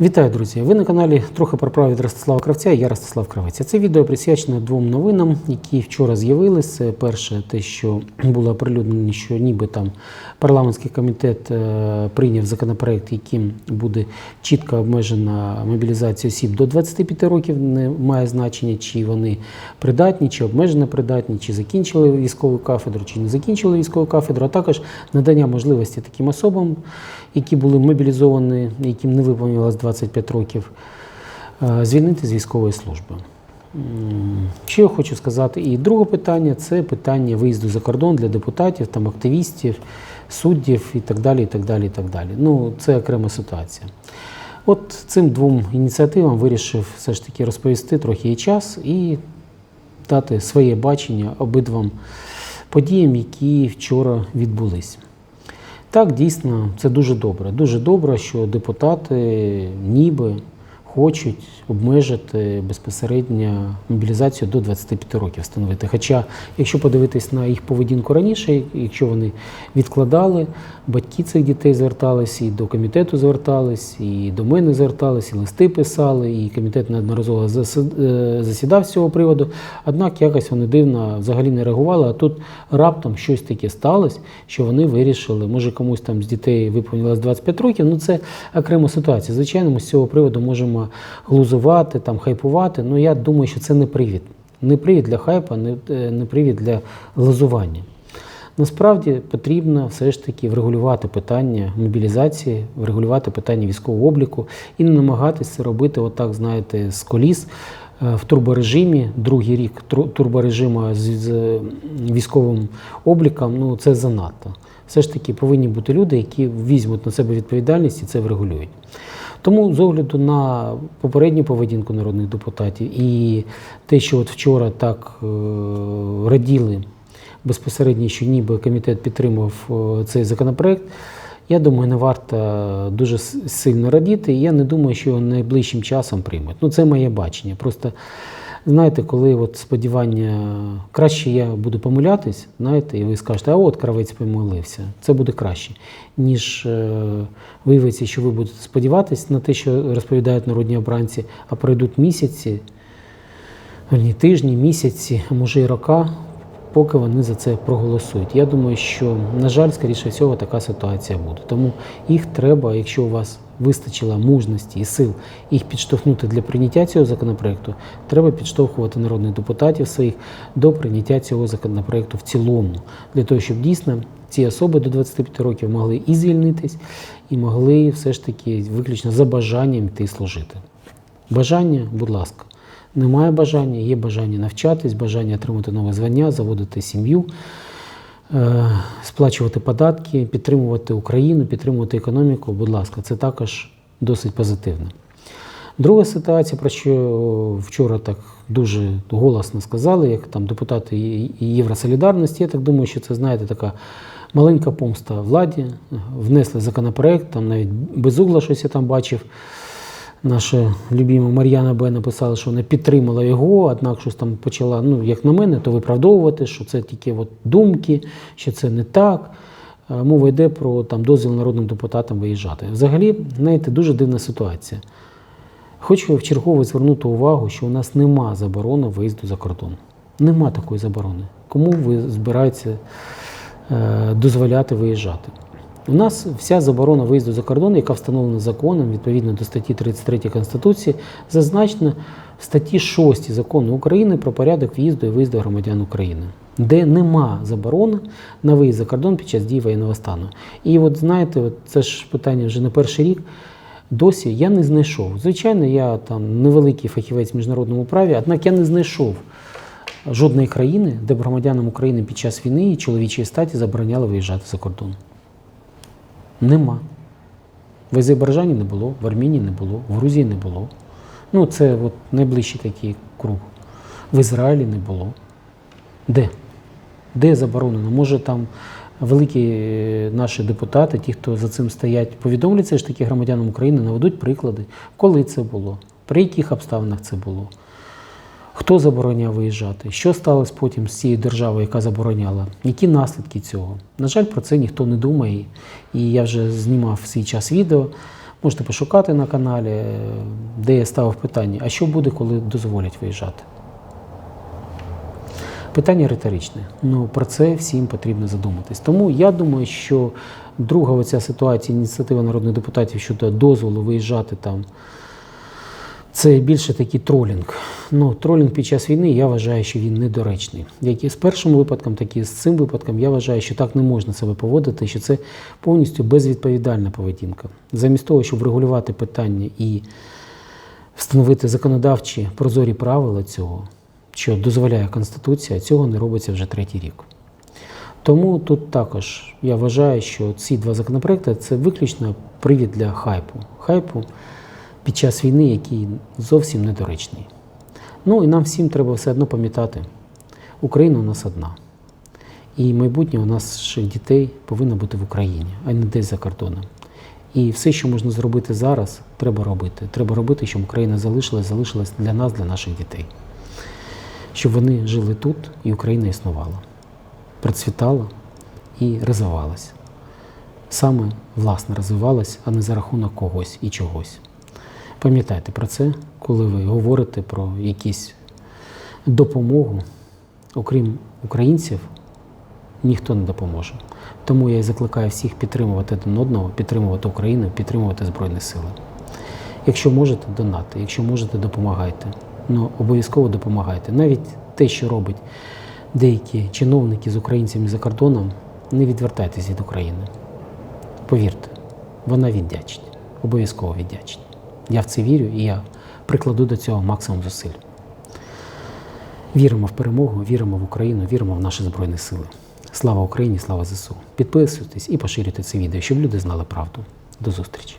Вітаю, друзі! Ви на каналі трохи про право від Ростислава Кравця я Ростислав Кравець. Це відео присвячено двом новинам, які вчора з'явилися. Перше, те, що було оприлюднено, що ніби там парламентський комітет е, прийняв законопроект, яким буде чітко обмежена мобілізація осіб до 25 років. Не має значення, чи вони придатні, чи обмежено придатні, чи закінчили військову кафедру, чи не закінчили військову кафедру, а також надання можливості таким особам, які були мобілізовані, яким не виповнилось 25 років, е, звільнити з військової служби. Що я хочу сказати? І друге питання це питання виїзду за кордон для депутатів, там, активістів, суддів і так далі. і так далі, і так далі. Ну, це окрема ситуація. От цим двом ініціативам вирішив все ж таки розповісти трохи і час і дати своє бачення обидвам подіям, які вчора відбулись. Так, дійсно, це дуже добре. Дуже добре, що депутати ніби хочуть обмежити безпосередньо мобілізацію до 25 років встановити. Хоча, якщо подивитись на їх поведінку раніше, якщо вони відкладали, батьки цих дітей звертались і до комітету звертались, і до мене звертались, і листи писали, і комітет неодноразово е, засідав з цього приводу. Однак якось вони дивно взагалі не реагували, а тут раптом щось таке сталося, що вони вирішили, може комусь там з дітей виповнилось 25 років. Ну це окрема ситуація. Звичайно, ми з цього приводу можемо глузувати, там хайпувати. Ну я думаю, що це не привід. Не привід для хайпа, не, е, не привід для глузування. Насправді потрібно все ж таки врегулювати питання мобілізації, врегулювати питання військового обліку і не намагатися це робити, отак, знаєте, з коліс е, в турборежимі, другий рік турборежиму з, з військовим обліком, ну це занадто. Все ж таки повинні бути люди, які візьмуть на себе відповідальність і це врегулюють. Тому з огляду на попередню поведінку народних депутатів і те, що от вчора так е, раділи безпосередньо, що ніби комітет підтримав е, цей законопроект. Я думаю, не варто дуже сильно радіти. і Я не думаю, що його найближчим часом приймуть. Ну, це моє бачення. Просто знаєте, коли от сподівання краще я буду помилятись, знаєте, і ви скажете, а от кравець помилився. Це буде краще, ніж е, виявиться, що ви будете сподіватись на те, що розповідають народні обранці, а пройдуть місяці, ні, тижні, місяці, а може і рока, поки вони за це проголосують. Я думаю, що, на жаль, скоріше всього, така ситуація буде. Тому їх треба, якщо у вас вистачило мужності і сил їх підштовхнути для прийняття цього законопроекту, треба підштовхувати народних депутатів своїх до прийняття цього законопроекту в цілому, для того, щоб дійсно ці особи до 25 років могли і звільнитись, і могли все ж таки виключно за бажанням йти служити. Бажання, будь ласка. Немає бажання, є бажання навчатись, бажання отримати нове звання, заводити сім'ю, сплачувати податки, підтримувати Україну, підтримувати економіку. Будь ласка, це також досить позитивно. Друга ситуація, про що вчора так дуже голосно сказали, як там депутати Євросолідарності, я так думаю, що це, знаєте, така маленька помста владі. Внесли законопроект, там навіть без угла щось я там бачив. Наша любима Мар'яна Б. написала, що вона підтримала його, однак щось там почала, ну, як на мене, то виправдовувати, що це тільки от думки, що це не так. Е, Мова йде про там, дозвіл народним депутатам виїжджати. Взагалі, знаєте, дуже дивна ситуація. Хочу вчергове звернути увагу, що у нас нема заборони виїзду за кордон. Нема такої заборони. Кому ви збираєтеся е, дозволяти виїжджати? У нас вся заборона виїзду за кордон, яка встановлена законом відповідно до статті 33 Конституції, зазначена в статті 6 закону України про порядок в'їзду і виїзду громадян України, де нема заборони на виїзд за кордон під час дії воєнного стану. І от знаєте, от це ж питання вже не перший рік. Досі я не знайшов. Звичайно, я там невеликий фахівець в міжнародному праві, однак я не знайшов жодної країни, де б громадянам України під час війни і чоловічої статі забороняли виїжджати за кордон. Нема. В Азербайджані не було, в Армінії не було, в Грузії не було. Ну, це от найближчий такий круг. В Ізраїлі не було. Де? Де заборонено? Може там великі е, наші депутати, ті, хто за цим стоять, повідомлять все ж таки громадянам України, наведуть приклади, коли це було, при яких обставинах це було. Хто забороняв виїжджати? Що сталося потім з цією державою, яка забороняла? Які наслідки цього? На жаль, про це ніхто не думає. І я вже знімав свій час відео Можете пошукати на каналі, де я ставив питання, а що буде, коли дозволять виїжджати? Питання риторичне. Ну про це всім потрібно задуматись. Тому я думаю, що друга оця ситуація, ініціатива народних депутатів щодо дозволу виїжджати там. Це більше такий тролінг. Ну, тролінг під час війни я вважаю, що він недоречний. Як і з першим випадком, так і з цим випадком, я вважаю, що так не можна себе поводити, що це повністю безвідповідальна поведінка. Замість того, щоб врегулювати питання і встановити законодавчі прозорі правила цього, що дозволяє Конституція, цього не робиться вже третій рік. Тому тут також я вважаю, що ці два законопроекти це виключно привід для хайпу. Хайпу під час війни, який зовсім недоречний. Ну і нам всім треба все одно пам'ятати, Україна у нас одна. І майбутнє у наших дітей повинно бути в Україні, а не десь за кордоном. І все, що можна зробити зараз, треба робити. Треба робити, щоб Україна залишилась, залишилась для нас, для наших дітей. Щоб вони жили тут і Україна існувала, процвітала і розвивалася. Саме власне розвивалась, а не за рахунок когось і чогось. Пам'ятайте про це, коли ви говорите про якісь допомогу, окрім українців, ніхто не допоможе. Тому я і закликаю всіх підтримувати один одного, підтримувати Україну, підтримувати Збройні Сили. Якщо можете, донати, якщо можете, допомагайте. Ну, обов'язково допомагайте. Навіть те, що робить деякі чиновники з українцями за кордоном, не відвертайтесь від України. Повірте, вона віддячить, обов'язково віддячить. Я в це вірю і я прикладу до цього максимум зусиль. Віримо в перемогу, віримо в Україну, віримо в наші Збройні Сили. Слава Україні, слава ЗСУ. Підписуйтесь і поширюйте це відео, щоб люди знали правду. До зустрічі!